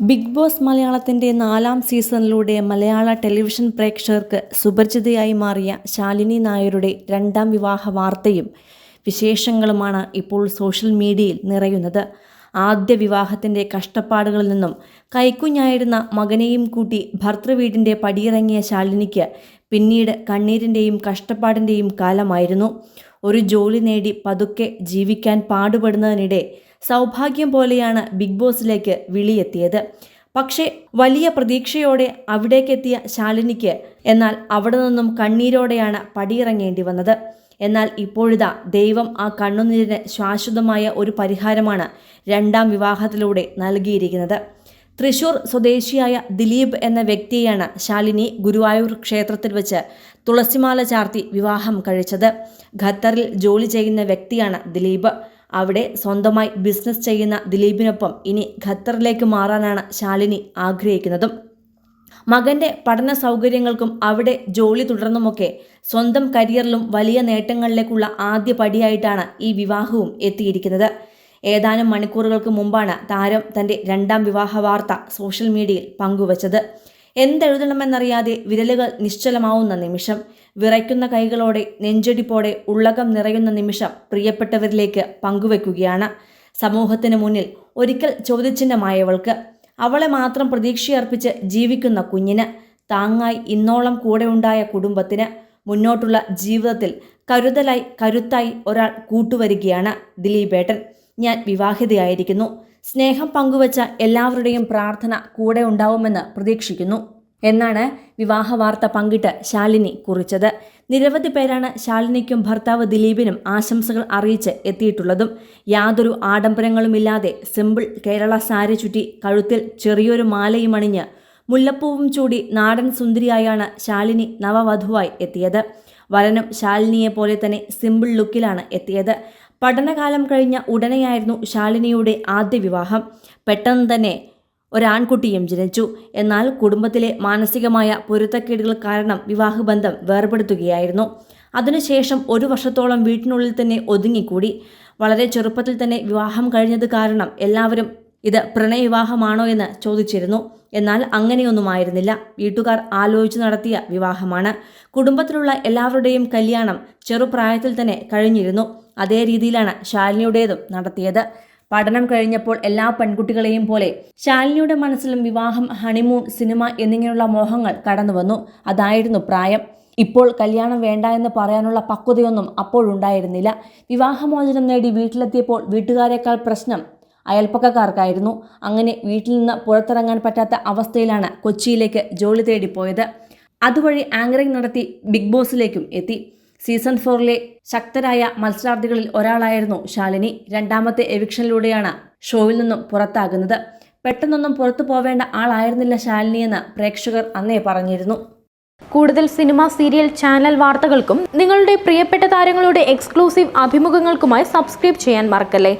Big boss മലയാളത്തിന്റെ നാലാം സീസണിലൂടെ മലയാള television പ്രേക്ഷകർക്ക് സുപരിചിതയായി മാറിയ ശാലിനി നായരുടെ രണ്ടാം വിവാഹ വാർത്തയും വിശേഷങ്ങളുമാണ് ഇപ്പോൾ സോഷ്യൽ മീഡിയയിൽ നിറയുന്നത്. ആദ്യ വിവാഹത്തിന്റെ കഷ്ടപ്പാടുകളിൽ നിന്നും കൈക്കുഞ്ഞായിരുന്ന മകനെയും കൂട്ടി ഭർത്തൃവീടിന്റെ പടിയിറങ്ങിയ ശാലിനിക്ക് പിന്നീട് കണ്ണീരിന്റെയും കഷ്ടപ്പാടിന്റെയും കാലമായിരുന്നു. ഒരു ജോലി നേടി പതുക്കെ ജീവിക്കാൻ പാടുപെടുന്നതിനിടെ സൗഭാഗ്യം പോലെയാണ് ബിഗ് ബോസിലേക്ക് വിളിയെത്തിയത്. പക്ഷേ വലിയ പ്രതീക്ഷയോടെ അവിടേക്കെത്തിയ ശാലിനിക്ക് എന്നാൽ അവിടെ നിന്നും കണ്ണീരോടെയാണ് പടിയിറങ്ങേണ്ടി വന്നത്. എന്നാൽ ഇപ്പോഴിതാ ദൈവം ആ കണ്ണുനീരിന് ശാശ്വതമായ ഒരു പരിഹാരമാണ് രണ്ടാം വിവാഹത്തിലൂടെ നൽകിയിരിക്കുന്നത്. തൃശൂർ സ്വദേശിയായ ദിലീപ് എന്ന വ്യക്തിയെയാണ് ശാലിനി ഗുരുവായൂർ ക്ഷേത്രത്തിൽ വെച്ച് തുളസിമാല ചാർത്തി വിവാഹം കഴിച്ചത്. ഖത്തറിൽ ജോലി ചെയ്യുന്ന വ്യക്തിയാണ് ദിലീപ്. അവിടെ സ്വന്തമായി ബിസിനസ് ചെയ്യുന്ന ദിലീപിനൊപ്പം ഇനി ഖത്തറിലേക്ക് മാറാനാണ് ശാലിനി ആഗ്രഹിക്കുന്നതും. മകന്റെ പഠന സൗകര്യങ്ങൾക്കും അവിടെ ജോലി തുടർന്നുമൊക്കെ സ്വന്തം കരിയറിലും വലിയ നേട്ടങ്ങളിലേക്കുള്ള ആദ്യ പടിയായിട്ടാണ് ഈ വിവാഹവും എത്തിയിരിക്കുന്നത്. ഏതാനും മണിക്കൂറുകൾക്ക് മുമ്പാണ് താരം തന്റെ രണ്ടാം വിവാഹ വാർത്ത സോഷ്യൽ മീഡിയയിൽ പങ്കുവച്ചത്. എന്തെഴുതണമെന്നറിയാതെ വിരലുകൾ നിശ്ചലമാവുന്ന നിമിഷം വിറയ്ക്കുന്ന കൈകളോടെ നെഞ്ചടിപ്പോടെ ഉള്ളകം നിറയുന്ന നിമിഷം പ്രിയപ്പെട്ടവരിലേക്ക് പങ്കുവെക്കുകയാണ്. സമൂഹത്തിന് മുന്നിൽ ഒരിക്കൽ ചോദ്യചിഹ്നമായവൾക്ക് അവളെ മാത്രം പ്രതീക്ഷയർപ്പിച്ച് ജീവിക്കുന്ന കുഞ്ഞിന് താങ്ങായി ഇന്നോളം കൂടെ ഉണ്ടായ കുടുംബത്തിന് മുന്നോട്ടുള്ള ജീവിതത്തിൽ കരുതലായി കരുത്തായി ഒരാൾ കൂട്ടുവരികയാണ് ദിലീപേട്ടൻ. ഞാൻ വിവാഹിതയായിരിക്കുന്നു. സ്നേഹം പങ്കുവച്ച എല്ലാവരുടെയും പ്രാർത്ഥന കൂടെ ഉണ്ടാവുമെന്ന് പ്രതീക്ഷിക്കുന്നു. എന്നാണ് വിവാഹ വാർത്ത പങ്കിട്ട് ശാലിനി കുറിച്ചത്. നിരവധി പേരാണ് ശാലിനിക്കും ഭർത്താവ് ദിലീപിനും ആശംസകൾ അറിയിച്ച് എത്തിയിട്ടുള്ളതും. യാതൊരു ആഡംബരങ്ങളുമില്ലാതെ സിമ്പിൾ കേരള സാരി ചുറ്റി കഴുത്തിൽ ചെറിയൊരു മാലയും അണിഞ്ഞ് മുല്ലപ്പൂവും ചൂടി നാടൻ സുന്ദരിയായാണ് ശാലിനി നവവധുവായി എത്തിയത്. വരനും ശാലിനിയെ പോലെ തന്നെ സിമ്പിൾ ലുക്കിലാണ് എത്തിയത്. പഠനകാലം കഴിഞ്ഞ ഉടനെയായിരുന്നു ശാലിനിയുടെ ആദ്യ വിവാഹം. പെട്ടെന്ന് തന്നെ ഒരാൺകുട്ടിയും ജനിച്ചു. എന്നാൽ കുടുംബത്തിലെ മാനസികമായ പൊരുത്തക്കേടുകൾ കാരണം വിവാഹബന്ധം വേർപെടുത്തുകയായിരുന്നു. അതിനുശേഷം ഒരു വർഷത്തോളം വീട്ടിനുള്ളിൽ തന്നെ ഒതുങ്ങിക്കൂടി. വളരെ ചെറുപ്പത്തിൽ തന്നെ വിവാഹം കഴിഞ്ഞത് കാരണം എല്ലാവരും ഇത് പ്രണയവിവാഹമാണോ എന്ന് ചോദിച്ചിരുന്നു. എന്നാൽ അങ്ങനെയൊന്നുമായിരുന്നില്ല. വീട്ടുകാർ ആലോചിച്ച് നടത്തിയ വിവാഹമാണ്. കുടുംബത്തിലുള്ള എല്ലാവരുടെയും കല്യാണം ചെറുപ്രായത്തിൽ തന്നെ കഴിഞ്ഞിരുന്നു. അതേ രീതിയിലാണ് ശാലിനിയുടേതും നടത്തിയത്. പഠനം കഴിഞ്ഞപ്പോൾ എല്ലാ പെൺകുട്ടികളെയും പോലെ ശാലിനിയുടെ മനസ്സിലും വിവാഹം ഹണിമൂൺ സിനിമ എന്നിങ്ങനെയുള്ള മോഹങ്ങൾ കടന്നുവന്നു. അതായിരുന്നു പ്രായം. ഇപ്പോൾ കല്യാണം വേണ്ട എന്ന് പറയാനുള്ള പക്വതയൊന്നും അപ്പോഴുണ്ടായിരുന്നില്ല. വിവാഹമോചനം നേടി വീട്ടിലെത്തിയപ്പോൾ വീട്ടുകാരെക്കാൾ പ്രശ്നം അയൽപ്പക്കക്കാർക്കായിരുന്നു. അങ്ങനെ വീട്ടിൽ നിന്ന് പുറത്തിറങ്ങാൻ പറ്റാത്ത അവസ്ഥയിലാണ് കൊച്ചിയിലേക്ക് ജോലി തേടിപ്പോയത് അതുവഴി ആങ്കറിംഗ് നടത്തി ബിഗ് ബോസിലേക്കും എത്തി. സീസൺ ഫോറിലെ ശക്തരായ മത്സരാർത്ഥികളിൽ ഒരാളായിരുന്നു ശാലിനി. രണ്ടാമത്തെ എവിക്ഷനിലൂടെയാണ് ഷോയിൽ നിന്നും പുറത്താകുന്നത്. പെട്ടെന്നൊന്നും പുറത്തു പോവേണ്ട ആളായിരുന്നില്ല ശാലിനിയെന്ന് പ്രേക്ഷകർ അന്നേ പറഞ്ഞിരുന്നു. കൂടുതൽ സിനിമ സീരിയൽ ചാനൽ വാർത്തകൾക്കും നിങ്ങളുടെ പ്രിയപ്പെട്ട താരങ്ങളുടെ എക്സ്ക്ലൂസീവ് അഭിമുഖങ്ങൾക്കുമായി സബ്സ്ക്രൈബ് ചെയ്യാൻ മറക്കല്ലേ?